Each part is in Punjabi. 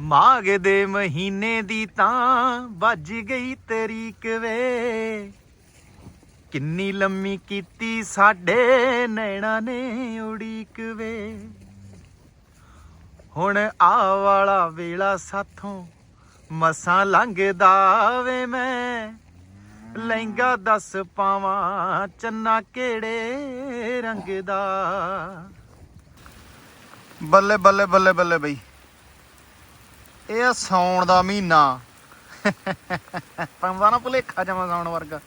ਮਾਘ ਦੇ ਮਹੀਨੇ ਦੀ ਤਾਂ ਵੱਜ ਗਈ ਤਰੀਕ ਵੇ। ਕਿੰਨੀ ਲੰਮੀ ਕੀਤੀ ਸਾਡੇ ਨੈਣਾ ਨੇ ਉਡੀਕ ਵੇ। ਹੁਣ ਆ ਵਾਲਾ ਵੇਲਾ ਸਾਥੋਂ ਮਸਾਂ ਲੰਘਦਾ ਵੇ ਮੈਂ। ਲਹਿੰਗਾ ਦੱਸ ਪਾਵਾਂ ਚੰਨਾ ਕਿਹੜੇ ਰੰਗ ਦਾ। ਬੱਲੇ ਬੱਲੇ ਬੱਲੇ ਬੱਲੇ ਬਈ। ਇਹ ਆ ਸੌਣ ਦਾ ਮਹੀਨਾ। ਪੰਦਾ ਨਾ ਭੁਲੇਖਾ ਜਮਾ ਸੌਣ ਵਰਗਾ।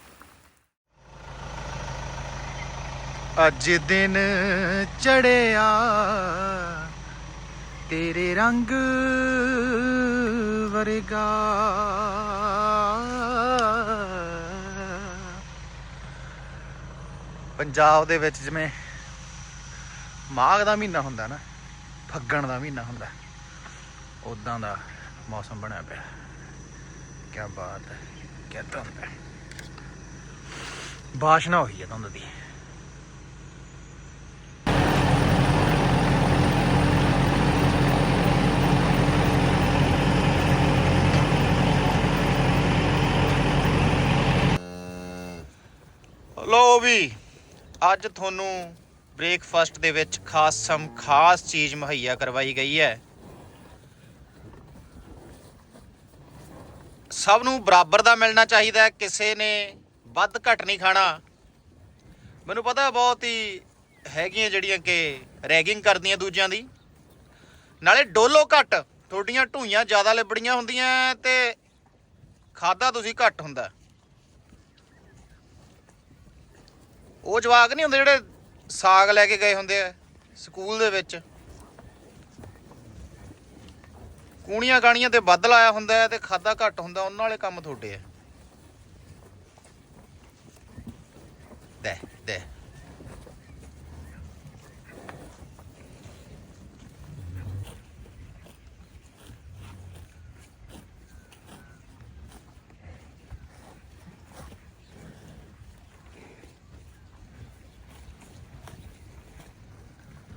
ਅੱਜ ਦਿਨ ਚੜਿਆ, ਤੇਰੇ ਰੰਗ ਵਰਗਾ। ਪੰਜਾਬ ਦੇ ਵਿੱਚ ਜਿਵੇਂ ਮਾਘ ਦਾ ਮਹੀਨਾ ਹੁੰਦਾ ਨਾ, ਫੱਗਣ ਦਾ ਮਹੀਨਾ ਹੁੰਦਾ। ਉਦਾਂ ਦਾ ਮੌਸਮ ਬਣਿਆ ਪਿਆ। ਕੀ ਬਾਤ ਹੈ ਕੀ ਧੁੰਦ ਹੈ। ਬਾਸ਼ਨਾ ਹੋਈ ਹੈ ਧੁੰਦ ਦੀ। ਲੋ ਵੀ, ਅੱਜ ਤੁਹਾਨੂੰ ਬ੍ਰੇਕਫਾਸਟ ਦੇ ਵਿੱਚ ਖਾਸ ਸਮ ਖਾਸ ਚੀਜ਼ ਮੁਹੱਈਆ ਕਰਵਾਈ ਗਈ ਹੈ। ਸਭ ਨੂੰ ਬਰਾਬਰ ਦਾ ਮਿਲਣਾ ਚਾਹੀਦਾ ਕਿਸੇ ਨੇ ਵੱਧ ਘੱਟ ਨਹੀਂ ਖਾਣਾ। ਮੈਨੂੰ ਪਤਾ ਬਹੁਤ ਹੀ ਹੈਗੀਆਂ ਜਿਹੜੀਆਂ ਕਿ ਰੈਗਿੰਗ ਕਰਦੀਆਂ ਦੂਜਿਆਂ ਦੀ। ਨਾਲੇ ਡੋਲੋ ਘੱਟ, ਤੁਹਾਡੀਆਂ ਢੂਈਆਂ ਜ਼ਿਆਦਾ ਲਿਬੜੀਆਂ ਹੁੰਦੀਆਂ ਤੇ ਖਾਦਾ ਤੁਸੀਂ ਘੱਟ ਹੁੰਦਾ ਉਹ ਜਵਾਕ ਨਹੀਂ ਹੁੰਦੇ ਜਿਹੜੇ ਸਾਗ ਲੈ ਕੇ ਗਏ ਹੁੰਦੇ ਆ ਸਕੂਲ ਦੇ ਵਿੱਚ। ਕੂਣੀਆਂ ਗਾਣੀਆਂ ਤੇ ਵੱਧ ਲਾਇਆ ਹੁੰਦਾ ਹੈ ਤੇ ਖਾਦਾ ਘੱਟ ਹੁੰਦਾ, ਉਹਨਾਂ ਵਾਲੇ ਕੰਮ ਤੁਹਾਡੇ ਆ। ਦੇ ਦੇ।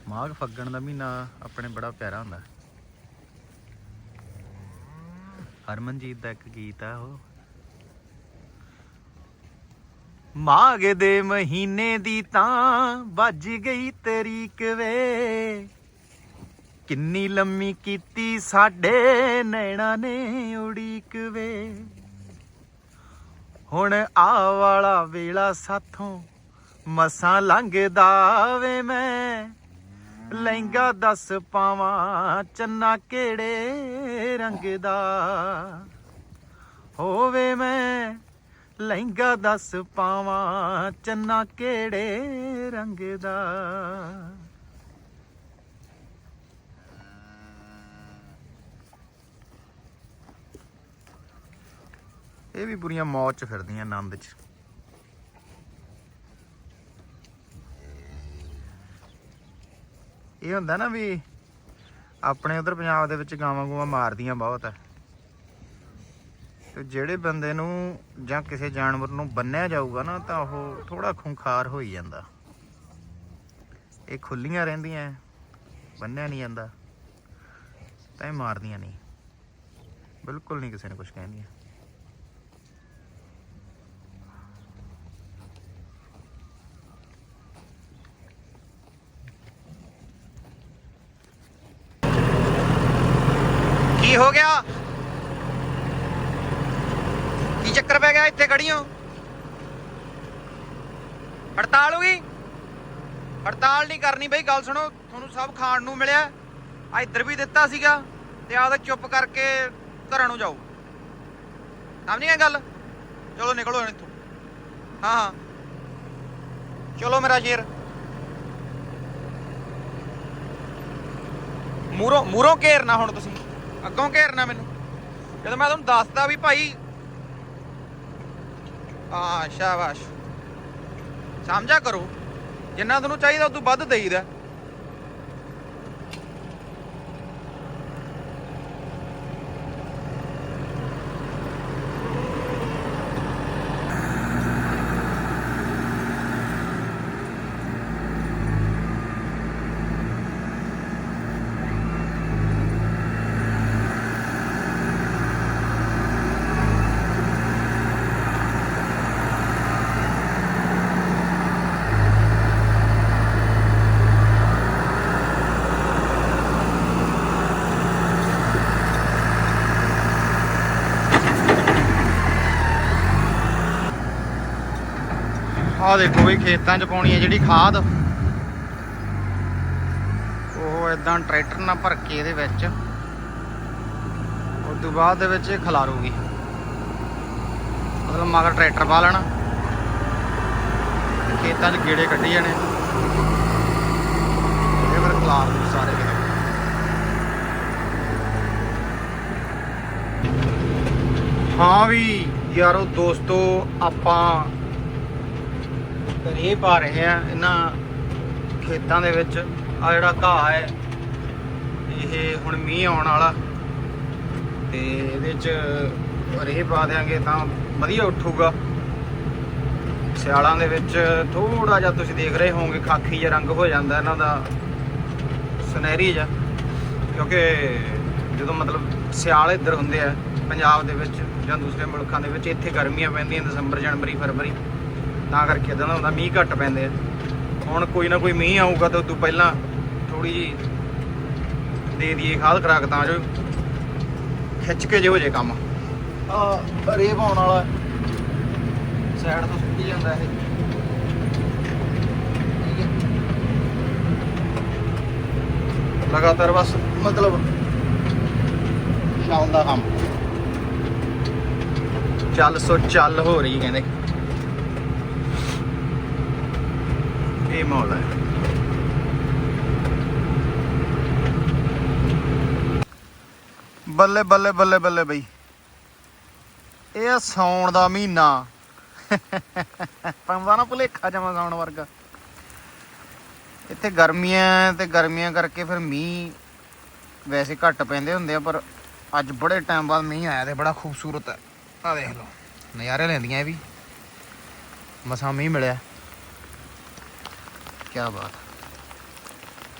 ਮਾਘ ਫੱਗਣ ਦਾ ਮਹੀਨਾ ਆਪਣੇ ਬੜਾ ਪਿਆਰਾ ਹੁੰਦਾ। ਹਰਮਨਜੀਤ ਦਾ ਇੱਕ ਗੀਤ ਆ ਉਹ। ਮਾਘ ਦੇ ਮਹੀਨੇ ਦੀ ਤਾਂ ਵੱਜ ਗਈ ਤਰੀਕ ਵੇ। ਕਿੰਨੀ ਲੰਮੀ ਕੀਤੀ ਸਾਡੇ ਨੈਣਾ ਨੇ ਉਡੀਕ ਵੇ। ਹੁਣ ਆ ਵਾਲਾ ਵੇਲਾ ਸਾਥੋਂ ਮਸਾਂ ਲੰਘਦਾ ਵੇ ਮੈਂ। ਲਹਿੰਗਾ ਦੱਸ ਪਾਵਾਂ, ਚੰਨਾ ਕਿਹੜੇ ਰੰਗ ਦਾ? ਹੋਵੇ ਮੈਂ ਲਹਿੰਗਾ ਦੱਸ ਪਾਵਾਂ, ਚੰਨਾ ਕਿਹੜੇ ਰੰਗ ਦਾ? ਇਹ ਵੀ ਬੁਰੀਆਂ ਮੌਜ ਚ ਫਿਰਦੀਆਂ ਆਨੰਦ ਚ। ਇਹ ਹੁੰਦਾ ਨਾ ਵੀ ਆਪਣੇ ਉਧਰ ਪੰਜਾਬ ਦੇ ਵਿੱਚ ਗਾਵਾਂ ਗੂਆਂ ਮਾਰਦੀਆਂ ਬਹੁਤ ਤੇ ਜਿਹੜੇ ਬੰਦੇ ਨੂੰ ਜਾਂ ਕਿਸੇ ਜਾਨਵਰ ਨੂੰ ਬੰਨਿਆ ਜਾਊਗਾ ਨਾ, ਤਾਂ ਉਹ ਥੋੜਾ ਖੁੰਖਾਰ ਹੋਈ ਜਾਂਦਾ। ਇਹ ਖੁੱਲੀਆਂ ਰਹਿੰਦੀਆਂ, ਬੰਨਿਆ ਨਹੀਂ ਜਾਂਦਾ, ਤਾਂ ਇਹ ਮਾਰਦੀਆਂ ਨਹੀਂ। ਬਿਲਕੁਲ ਨਹੀਂ ਕਿਸੇ ਨੇ ਕੁਝ ਕਹਿੰਦੀਆਂ। ਕੀ ਹੋ ਗਿਆ? ਕੀ ਚੱਕਰ ਪੈ ਗਿਆ ਇੱਥੇ ਖੜੀਓ ਹੜਤਾਲ ਹੋ ਗਈ? ਹੜਤਾਲ ਨਹੀਂ ਕਰਨੀ ਬਈ, ਗੱਲ ਸੁਣੋ, ਤੁਹਾਨੂੰ ਸਭ ਖਾਣ ਨੂੰ ਮਿਲਿਆ। ਆ ਇੱਧਰ ਵੀ ਦਿੱਤਾ ਸੀਗਾ, ਤੇ ਆਹ ਚੁੱਪ ਕਰਕੇ ਘਰਾਂ ਨੂੰ ਜਾਓ। ਸਮਝ ਗਏ ਗੱਲ? ਚਲੋ ਨਿਕਲੋ ਇੱਥੋਂ। ਹਾਂ ਹਾਂ। ਚਲੋ ਮੇਰਾ ਸ਼ੇਰ। ਮੂਰੋਂ ਮੂਰੋਂ ਘੇਰਨਾ ਹੁਣ ਤੁਸੀਂ। ਅੱਗੋਂ ਘੇਰਨਾ ਮੈਨੂੰ। ਜਦੋਂ ਮੈਂ ਤੁਹਾਨੂੰ ਦੱਸਦਾ ਵੀ ਭਾਈ, ਆ, ਸ਼ਾਬਾਸ਼। ਸਮਝਾ ਕਰੋ। ਜਿੰਨਾ ਤੁਹਾਨੂੰ ਚਾਹੀਦਾ, ਉਦੋਂ ਵੱਧ ਦੇਈਦਾ। ਆਹ ਦੇਖੋ ਵੀ ਖੇਤਾਂ 'ਚ ਪਾਉਣੀ ਹੈ ਜਿਹੜੀ ਖਾਦ। ਉਹ ਇਦਾਂ ਟਰੈਕਟਰ ਨਾਲ ਭਰ ਕੇ ਇਹਦੇ ਵਿੱਚ। ਉਸ ਤੋਂ ਬਾਅਦ ਦੇ ਵਿੱਚ ਇਹ ਖਲਾਰੂਗੀ। ਮਤਲਬ ਮਗਰ ਟਰੈਕਟਰ ਪਾ ਲੈਣਾ। ਖੇਤਾਂ 'ਚ ਗੇੜੇ ਕੱਢੀ ਜਾਣੇ। ਇਹ ਫਿਰ ਖਲਾਰ ਦੂ ਸਾਰੇ ਕਿਤੇ। ਹਾਂ ਵੀ ਯਾਰੋ ਦੋਸਤੋ, ਆਪਾਂ ਰੇਹ ਪਾ ਰਹੇ ਆ ਇਹਨਾਂ ਖੇਤਾਂ ਦੇ ਵਿੱਚ। ਆ ਜਿਹੜਾ ਘਾਹ ਹੈ, ਇਹ ਹੁਣ ਮੀਂਹ ਆਉਣ ਵਾਲਾ। ਤੇ ਇਹਦੇ ਚ ਰੇਹ ਪਾ ਦਿਆਂਗੇ ਤਾਂ ਵਧੀਆ ਉੱਠੂਗਾ। ਸਿਆਲਾਂ ਦੇ ਵਿੱਚ ਥੋੜਾ ਜਿਹਾ ਤੁਸੀਂ ਦੇਖ ਰਹੇ ਹੋਵੋਗੇ ਖਾਕੀ ਜਿਹਾ ਰੰਗ ਹੋ ਜਾਂਦਾ ਇਹਨਾਂ ਦਾ, ਸੁਨਹਿਰੀ ਜਿਹਾ। ਕਿਉਂਕਿ ਜਦੋਂ ਮਤਲਬ ਸਿਆਲ ਇੱਧਰ ਹੁੰਦੇ ਆ, ਪੰਜਾਬ ਦੇ ਵਿੱਚ ਜਾਂ ਦੂਸਰੇ ਮੁਲਕਾਂ ਦੇ ਵਿੱਚ, ਇੱਥੇ ਗਰਮੀਆਂ ਪੈਂਦੀਆਂ ਦਸੰਬਰ, ਜਨਵਰੀ, ਫਰਵਰੀ। ਤਾਂ ਕਰਕੇ ਇਦਾਂ ਦਾ ਹੁੰਦਾ ਮੀਂਹ ਘੱਟ ਪੈਂਦੇ ਆ। ਹੁਣ ਕੋਈ ਨਾ ਕੋਈ ਮੀਂਹ ਆਊਗਾ ਤਾਂ ਉਦੋਂ ਪਹਿਲਾਂ ਥੋੜੀ ਜੀ ਦੇ ਦਈਏ ਖਾਦ ਖਰਾਕ ਤਾਂ ਜੋ ਖਿੱਚ ਕੇ ਜੇ ਹੋ ਜੇ ਕੰਮ। ਆ ਰੇ ਪਾਉਣ ਵਾਲਾ ਸਾਈਡ ਤੋਂ ਸੁੱਕੀ ਜਾਂਦਾ ਇਹ। ਲਗਾਤਾਰ ਬਸ ਮਤਲਬ ਸ਼ਾਮ ਦਾ ਕੰਮ। ਚੱਲ ਸੋ ਚੱਲ ਹੋ ਰਹੀ ਕਹਿੰਦੇ। ਇਹ ਮਾਹੌਲ ਹੈ ਬੱਲੇ ਬੱਲੇ ਬੱਲੇ ਬੱਲੇ ਬਈ। ਇਹ ਆ ਸੌਣ ਦਾ ਮਹੀਨਾ। ਪੰਦਾ ਨਾ ਭੁਲੇਖਾ ਜਮਾ ਸੌਣ ਵਰਗਾ। ਇੱਥੇ ਗਰਮੀਆਂ, ਤੇ ਗਰਮੀਆਂ ਕਰਕੇ ਫਿਰ ਮੀਂਹ ਵੈਸੇ ਘੱਟ ਪੈਂਦੇ ਹੁੰਦੇ ਆ, ਪਰ ਅੱਜ ਬੜੇ ਟਾਈਮ ਬਾਅਦ ਮੀਂਹ ਆਇਆ ਤੇ ਬੜਾ ਖੂਬਸੂਰਤ ਹੈ। ਆ ਦੇਖ ਲਓ, ਨਜ਼ਾਰੇ ਲੈਂਦੀਆਂ ਇਹ ਵੀ। ਮਸਾਂ ਮੀਂਹ ਮਿਲਿਆ। ਕੀ ਬਾਤ